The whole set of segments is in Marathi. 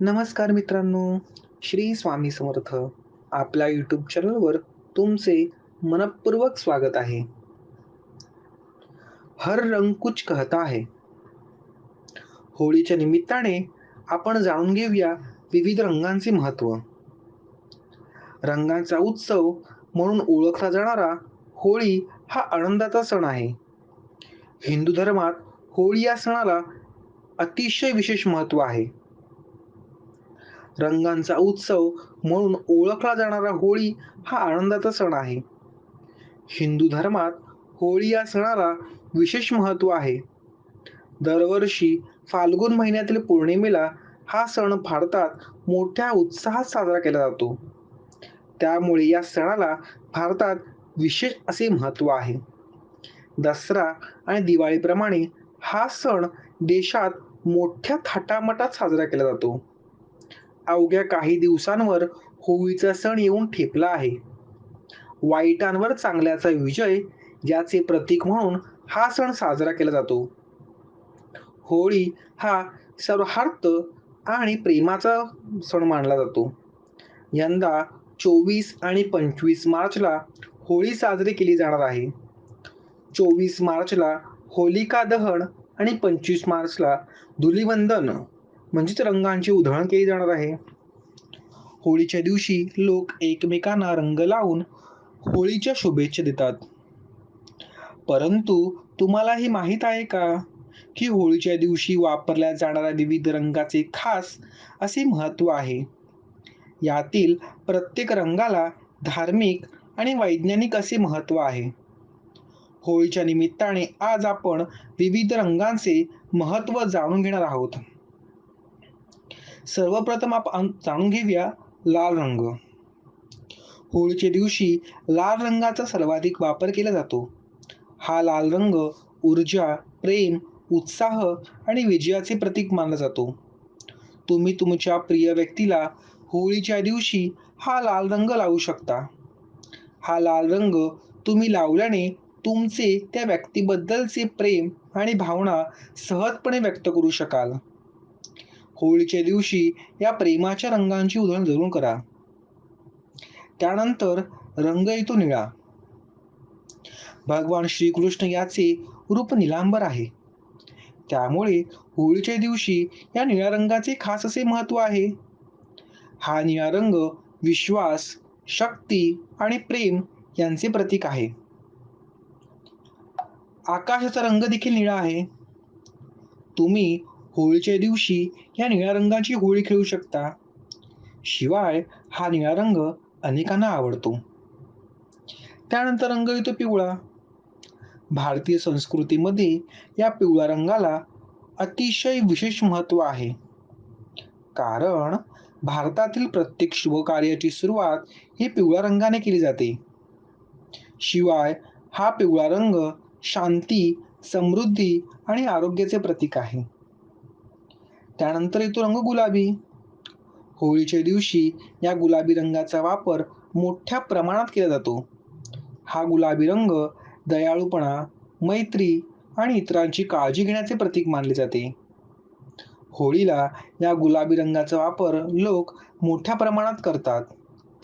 नमस्कार मित्रांनो श्री स्वामी समर्थ. आपल्या यूट्यूब चॅनलवर तुमचे मनपूर्वक स्वागत आहे. हर रंग कुछ कहता है. होळीच्या निमित्ताने आपण जाणून घेऊया विविध रंगांचे महत्त्व रंगांचा उत्सव म्हणून ओळखला जाणारा होळी हा आनंदाचा सण आहे. हिंदू धर्मात होळी या सणाला अतिशय विशेष महत्त्व आहे. रंगांचा उत्सव म्हणून ओळखला जाणारा होळी हा आनंदाचा सण आहे. हिंदू धर्मात होळी या सणाला विशेष महत्त्व आहे. दरवर्षी फाल्गुन महिन्यातील पौर्णिमेला हा सण भारतात मोठ्या उत्साहात साजरा केला जातो. त्यामुळे या सणाला भारतात विशेष असे महत्त्व आहे. दसरा आणि दिवाळीप्रमाणे हा सण देशात मोठ्या थाटामाटात साजरा केला जातो. अवघ्या काही दिवसांवर होळीचा सण येऊन ठेपला आहे. वाईटांवर चांगल्याचा विजय याचे प्रतीक म्हणून हा सण साजरा केला जातो. होळी हा सौहार्द आणि प्रेमाचा सण मानला जातो. यंदा चोवीस आणि पंचवीस मार्चला होळी साजरी केली जाणार आहे. चोवीस मार्चला होलिका दहन आणि पंचवीस मार्चला धुलिवंदन. म्हणजेच रंगांची उधळण केली जाणार आहे. होळीच्या दिवशी लोक एकमेकांना रंग लावून होळीच्या शुभेच्छा देतात. परंतु तुम्हाला हे माहीत आहे का की होळीच्या दिवशी वापरल्या जाणाऱ्या विविध रंगाचे खास असे महत्त्व आहे? यातील प्रत्येक रंगाला धार्मिक आणि वैज्ञानिक असे महत्त्व आहे. होळीच्या निमित्ताने आज आपण विविध रंगांचे महत्त्व जाणून घेणार आहोत. सर्वप्रथम आपण जाणून घेऊया लाल रंग. होळीच्या दिवशी लाल रंगाचा सर्वाधिक वापर केला जातो. हा लाल रंग ऊर्जा प्रेम उत्साह आणि विजयाचे प्रतीक मानला जातो. तुम्ही तुमच्या प्रिय व्यक्तीला होळीच्या दिवशी हा लाल रंग लावू शकता. हा लाल रंग तुम्ही लावल्याने तुमचे त्या व्यक्तीबद्दलचे प्रेम आणि भावना सहजपणे व्यक्त करू शकाल. होळीच्या दिवशी या प्रेमाच्या रंगांची उधळण जरूर करा. त्यानंतर रंग येतो निळा. भगवान श्रीकृष्ण याचे रूप निलांबर आहे. त्यामुळे होळीच्या दिवशी या निळ्या रंगाचे खास असे महत्त्व आहे. हा निळा रंग विश्वास शक्ती आणि प्रेम यांचे प्रतीक आहे. आकाशाचा रंग देखील निळा आहे. तुम्ही होळीच्या दिवशी या निळ्या रंगाची होळी खेळू शकता. शिवाय हा निळा रंग अनेकांना आवडतो. त्यानंतर रंग येतो पिवळा. भारतीय संस्कृतीमध्ये या पिवळ्या रंगाला अतिशय विशेष महत्त्व आहे. कारण भारतातील प्रत्येक शुभकार्याची सुरुवात ही पिवळ्या रंगाने केली जाते. शिवाय हा पिवळा रंग शांती समृद्धी आणि आरोग्याचे प्रतीक आहे. त्यानंतर येतो रंग गुलाबी. होळीच्या दिवशी या गुलाबी रंगाचा वापर मोठ्या प्रमाणात केला जातो. हा गुलाबी रंग दयाळूपणा मैत्री आणि इतरांची काळजी घेण्याचे प्रतीक मानले जाते. होळीला या गुलाबी रंगाचा वापर लोक मोठ्या प्रमाणात करतात.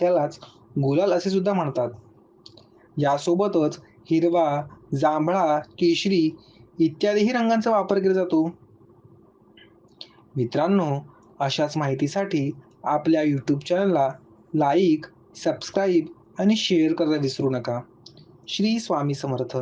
त्यालाच गुलाल असे सुद्धा म्हणतात. यासोबतच हिरवा जांभळा केशरी इत्यादीही रंगांचा वापर केला जातो. मित्रांनो अशाच माहितीसाठी आपल्या यूट्यूब चॅनलला लाईक सबस्क्राईब आणि शेअर करायला विसरू नका. श्री स्वामी समर्थ.